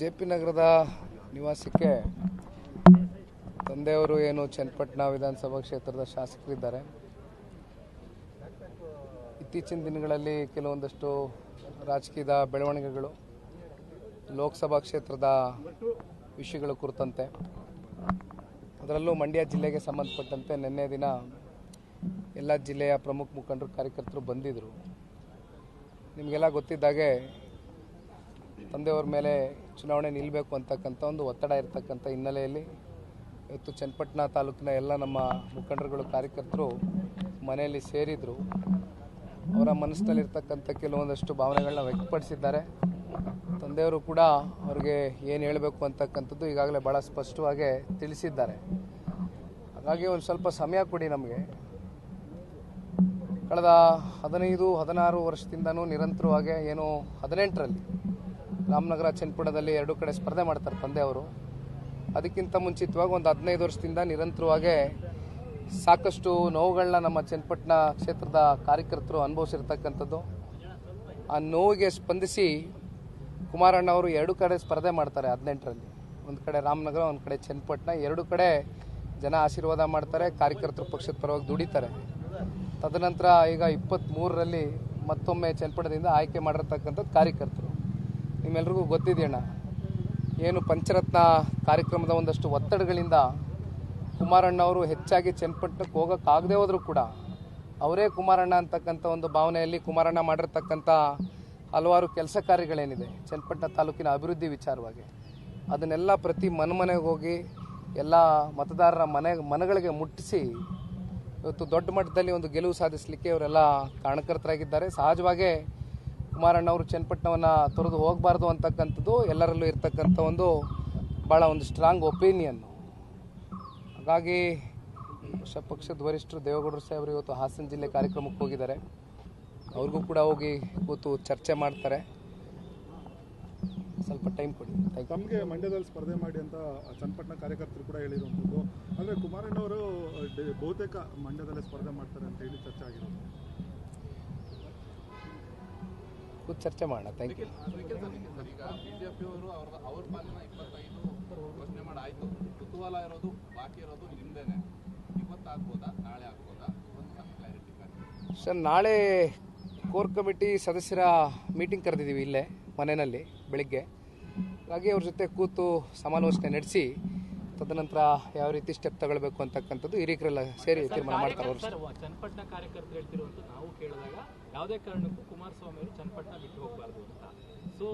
J P ನಗರದ ನಿವಾಸಕ್ಕೆ ತಂದೆಯವರು ಏನು ಚನ್ನಪಟ್ಟಣ ವಿಧಾನಸಭಾ ಕ್ಷೇತ್ರದ ಶಾಸಕರಿದ್ದಾರೆ. ಇತ್ತೀಚಿನ ದಿನಗಳಲ್ಲಿ ಕೆಲವೊಂದಷ್ಟು ರಾಜಕೀಯದ ಬೆಳವಣಿಗೆಗಳು, ಲೋಕಸಭಾ ಕ್ಷೇತ್ರದ ವಿಷಯಗಳ ಕುರಿತಂತೆ, ಅದರಲ್ಲೂ ಮಂಡ್ಯ ಜಿಲ್ಲೆಗೆ ಸಂಬಂಧಪಟ್ಟಂತೆ ನಿನ್ನೆ ದಿನ ಎಲ್ಲ ಜಿಲ್ಲೆಯ ಪ್ರಮುಖ ಮುಖಂಡರು, ಕಾರ್ಯಕರ್ತರು ಬಂದಿದ್ದರು ನಿಮಗೆಲ್ಲ ಗೊತ್ತಿದ್ದಾಗೆ ತಂದೆಯವ್ರ ಮೇಲೆ ಚುನಾವಣೆ ನಿಲ್ಲಬೇಕು ಅಂತಕ್ಕಂಥ ಒಂದು ಒತ್ತಡ ಇರತಕ್ಕಂಥ ಹಿನ್ನೆಲೆಯಲ್ಲಿ ಇವತ್ತು ಚನ್ನಪಟ್ಟಣ ತಾಲೂಕಿನ ಎಲ್ಲ ನಮ್ಮ ಮುಖಂಡರುಗಳು, ಕಾರ್ಯಕರ್ತರು ಮನೆಯಲ್ಲಿ ಸೇರಿದರು. ಅವರ ಮನಸ್ಸಿನಲ್ಲಿರ್ತಕ್ಕಂಥ ಕೆಲವೊಂದಷ್ಟು ಭಾವನೆಗಳನ್ನ ವ್ಯಕ್ತಪಡಿಸಿದ್ದಾರೆ. ತಂದೆಯವರು ಕೂಡ ಅವ್ರಿಗೆ ಏನು ಹೇಳಬೇಕು ಅಂತಕ್ಕಂಥದ್ದು ಈಗಾಗಲೇ ಭಾಳ ಸ್ಪಷ್ಟವಾಗಿ ತಿಳಿಸಿದ್ದಾರೆ. ಹಾಗಾಗಿ ಒಂದು ಸ್ವಲ್ಪ ಸಮಯ ಕೊಡಿ ನಮಗೆ. ಕಳೆದ ಹದಿನೈದು, ಹದಿನಾರು ವರ್ಷದಿಂದನೂ ನಿರಂತರವಾಗಿ ಏನು ಹದಿನೆಂಟರಲ್ಲಿ ರಾಮನಗರ ಚನ್ನಪಟ್ಟಣದಲ್ಲಿ ಎರಡು ಕಡೆ ಸ್ಪರ್ಧೆ ಮಾಡ್ತಾರೆ ತಂದೆಯವರು ಅದಕ್ಕಿಂತ ಮುಂಚಿತವಾಗಿ ಒಂದು ಹದಿನೈದು ವರ್ಷದಿಂದ ನಿರಂತರವಾಗಿ ಸಾಕಷ್ಟು ನೋವುಗಳನ್ನ ನಮ್ಮ ಚನ್ನಪಟ್ಟಣ ಕ್ಷೇತ್ರದ ಕಾರ್ಯಕರ್ತರು ಅನುಭವಿಸಿರ್ತಕ್ಕಂಥದ್ದು. ಆ ನೋವಿಗೆ ಸ್ಪಂದಿಸಿ ಕುಮಾರಣ್ಣ ಅವರು ಎರಡು ಕಡೆ ಸ್ಪರ್ಧೆ ಮಾಡ್ತಾರೆ ಹದಿನೆಂಟರಲ್ಲಿ. ಒಂದು ಕಡೆ ರಾಮನಗರ, ಒಂದು ಕಡೆ ಚನ್ನಪಟ್ಟಣ ಎರಡು ಕಡೆ ಜನ ಆಶೀರ್ವಾದ ಮಾಡ್ತಾರೆ, ಕಾರ್ಯಕರ್ತರು ಪಕ್ಷದ ಪರವಾಗಿ ದುಡಿತಾರೆ. ತದನಂತರ ಈಗ ಇಪ್ಪತ್ತ್ಮೂರರಲ್ಲಿ ಮತ್ತೊಮ್ಮೆ ಚನ್ನಪಟ್ಟಣದಿಂದ ಆಯ್ಕೆ ಮಾಡಿರ್ತಕ್ಕಂಥದ್ದು ಕಾರ್ಯಕರ್ತರು. ನಿಮ್ಮೆಲ್ರಿಗೂ ಗೊತ್ತಿದೆಯಣ್ಣ. ಏನು ಪಂಚರತ್ನ ಕಾರ್ಯಕ್ರಮದ ಒಂದಷ್ಟು ಒತ್ತಡಗಳಿಂದ ಕುಮಾರಣ್ಣ ಅವರು ಹೆಚ್ಚಾಗಿ ಚನ್ನಪಟ್ಟಣಕ್ಕೆ ಹೋಗೋಕ್ಕಾಗದೆ ಹೋದರೂ ಕೂಡ ಅವರೇ ಕುಮಾರಣ್ಣ ಅಂತಕ್ಕಂಥ ಒಂದು ಭಾವನೆಯಲ್ಲಿ ಕುಮಾರಣ್ಣ ಮಾಡಿರ್ತಕ್ಕಂಥ ಹಲವಾರು ಕೆಲಸ ಕಾರ್ಯಗಳೇನಿದೆ ಚನ್ನಪಟ್ಟಣ ತಾಲೂಕಿನ ಅಭಿವೃದ್ಧಿ ವಿಚಾರವಾಗಿ. ಅದನ್ನೆಲ್ಲ ಪ್ರತಿ ಮನೆ ಮನೆಗೆ ಹೋಗಿ ಎಲ್ಲ ಮತದಾರರ ಮನೆ ಮನೆಗಳಿಗೆ ಮುಟ್ಟಿಸಿ ಇವತ್ತು ದೊಡ್ಡ ಮಟ್ಟದಲ್ಲಿ ಒಂದು ಗೆಲುವು ಸಾಧಿಸಲಿಕ್ಕೆ ಅವರೆಲ್ಲ ಕಾರಣಕರ್ತರಾಗಿದ್ದಾರೆ. ಸಹಜವಾಗೇ ಕುಮಾರಣ್ಣ ಅವರು ಚನ್ನಪಟ್ಟಣವನ್ನು ತೊರೆದು ಹೋಗಬಾರ್ದು ಅಂತಕ್ಕಂಥದ್ದು ಎಲ್ಲರಲ್ಲೂ ಇರ್ತಕ್ಕಂಥ ಒಂದು ಭಾಳ ಒಂದು ಸ್ಟ್ರಾಂಗ್ ಒಪಿನಿಯನ್ನು ಹಾಗಾಗಿ ಪಕ್ಷದ ವರಿಷ್ಠರು ದೇವೇಗೌಡರು ಸಾಹೇಬರು ಇವತ್ತು ಹಾಸನ ಜಿಲ್ಲೆ ಕಾರ್ಯಕ್ರಮಕ್ಕೆ ಹೋಗಿದ್ದಾರೆ. ಅವ್ರಿಗೂ ಕೂಡ ಹೋಗಿ ಕೂತು ಚರ್ಚೆ ಮಾಡ್ತಾರೆ. ಸ್ವಲ್ಪ ಟೈಮ್ ಕೊಡಿ. ತಮಗೆ ಮಂಡ್ಯದಲ್ಲಿ ಸ್ಪರ್ಧೆ ಮಾಡಿ ಅಂತ ಚನ್ನಪಟ್ಟಣ ಕಾರ್ಯಕರ್ತರು ಕೂಡ ಹೇಳಿರುವಂಥದ್ದು. ಅಂದರೆ ಕುಮಾರಣ್ಣವರು ಬಹುತೇಕ ಮಂಡ್ಯದಲ್ಲೇ ಸ್ಪರ್ಧೆ ಮಾಡ್ತಾರೆ ಅಂತ ಹೇಳಿ ಚರ್ಚೆ ಆಗಿರೋದು. ಕೂತು ಚರ್ಚೆ ಮಾಡೋಣ. ಥ್ಯಾಂಕ್ ಯು ಸರ್ ನಾಳೆ ಕೋರ್ ಕಮಿಟಿ ಸದಸ್ಯರ ಮೀಟಿಂಗ್ ಕರೆದಿದ್ದೀವಿ ಇಲ್ಲೇ, ಮನೆಯಲ್ಲಿ, ಬೆಳಿಗ್ಗೆ. ಹಾಗೆ ಅವ್ರ ಜೊತೆ ಕೂತು ಸಮಾಲೋಚನೆ ನಡೆಸಿ ತದನಂತರ ಯಾವ ರೀತಿ ಸ್ಟೆಪ್ ತಗೊಳ್ಬೇಕು ಅಂತಕ್ಕಂಥದ್ದು ಹಿರಿಯಕರೆಲ್ಲ ಸೇರಿ ತೀರ್ಮಾನ ಮಾಡ್ತಾರೆ ಚನ್ನಪಟ್ಟಣ ಕಾರ್ಯಕರ್ತರು ಹೇಳ್ತಿರುವಂತ ನಾವು ಕೇಳಿದಾಗ ಯಾವುದೇ ಕಾರಣಕ್ಕೂ ಕುಮಾರಸ್ವಾಮಿ ಅವರು ಚನ್ನಪಟ್ಟಣ ಬಿಟ್ಟು ಹೋಗಬಾರ್ದು ಅಂತ. ಸೊ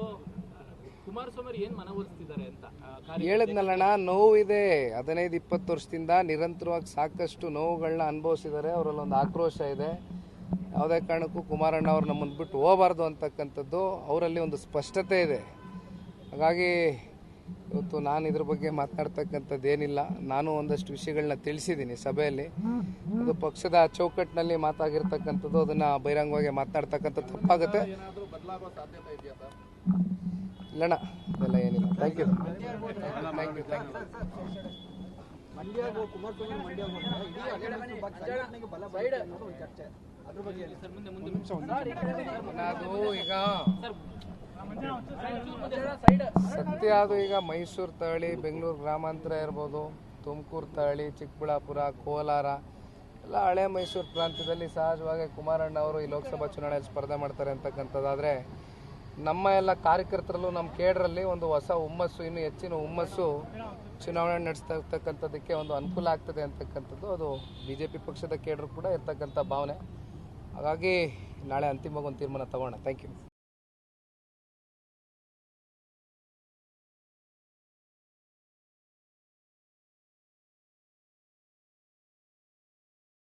ಹೇಳಿದ್ನಲ್ಲಣ್ಣ ನೋವಿದೆ. ಹದಿನೈದು ಇಪ್ಪತ್ತು ವರ್ಷದಿಂದ ನಿರಂತರವಾಗಿ ಸಾಕಷ್ಟು ನೋವುಗಳನ್ನ ಅನುಭವಿಸಿದ್ದಾರೆ. ಅವರಲ್ಲಿ ಒಂದು ಆಕ್ರೋಶ ಇದೆ. ಯಾವುದೇ ಕಾರಣಕ್ಕೂ ಕುಮಾರಣ್ಣ ಅವ್ರು ನಮ್ಮನ್ನು ಬಿಟ್ಟು ಹೋಗಬಾರ್ದು ಅಂತಕ್ಕಂಥದ್ದು ಅವರಲ್ಲಿ ಒಂದು ಸ್ಪಷ್ಟತೆ ಇದೆ. ಹಾಗಾಗಿ ಇವತ್ತು ನಾನು ಇದ್ರ ಬಗ್ಗೆ ಮಾತನಾಡ್ತಕ್ಕಂಥದ್ದು ಏನಿಲ್ಲ ನಾನು ಒಂದಷ್ಟು ವಿಷಯಗಳನ್ನ ತಿಳಿಸಿದ್ದೀನಿ ಸಭೆಯಲ್ಲಿ. ಅದು ಪಕ್ಷದ ಚೌಕಟ್ಟಿನಲ್ಲಿ ಮಾತಾಗಿರ್ತಕ್ಕಂಥದ್ದು ಅದನ್ನು ಬಹಿರಂಗವಾಗಿ ಮಾತನಾಡ್ತಕ್ಕಂಥ ತಪ್ಪಾಗುತ್ತೆ. ಇಲ್ಲಣ್ಣ ಅದೆಲ್ಲ ಏನಿಲ್ಲ. Thank you thank you thank you ಅದು ಈಗ ಸತ್ಯ ಅದು ಈಗ ಮೈಸೂರು ತಳಿ, ಬೆಂಗಳೂರು ಗ್ರಾಮಾಂತರ ಇರ್ಬೋದು, ತುಮಕೂರು ತಳಿ, ಚಿಕ್ಕಬಳ್ಳಾಪುರ, ಕೋಲಾರ, ಎಲ್ಲ ಹಳೆ ಮೈಸೂರು ಪ್ರಾಂತ್ಯದಲ್ಲಿ ಸಹಜವಾಗಿ ಕುಮಾರಣ್ಣ ಅವರು ಈ ಲೋಕಸಭಾ ಚುನಾವಣೆಯಲ್ಲಿ ಸ್ಪರ್ಧೆ ಮಾಡ್ತಾರೆ ಅಂತಕ್ಕಂಥದ್ದಾದರೆ, ನಮ್ಮ ಎಲ್ಲ ಕಾರ್ಯಕರ್ತರಲ್ಲೂ ನಮ್ಮ ಕೇಡ್ರಲ್ಲಿ ಒಂದು ಹೊಸ ಹುಮ್ಮಸ್ಸು, ಇನ್ನೂ ಹೆಚ್ಚಿನ ಹುಮ್ಮಸ್ಸು ಚುನಾವಣೆ ನಡೆಸ್ತಾ ಇರ್ತಕ್ಕಂಥದ್ದಕ್ಕೆ ಒಂದು ಅನುಕೂಲ ಆಗ್ತದೆ ಅಂತಕ್ಕಂಥದ್ದು ಅದು ಬಿ ಜೆ ಪಿ ಪಕ್ಷದ ಕೇಡ್ರು ಕೂಡ ಇರ್ತಕ್ಕಂಥ ಭಾವನೆ. ಹಾಗಾಗಿ ನಾಳೆ ಅಂತಿಮವಾಗಿ ಒಂದು ತೀರ್ಮಾನ ತಗೋಣ. Thank you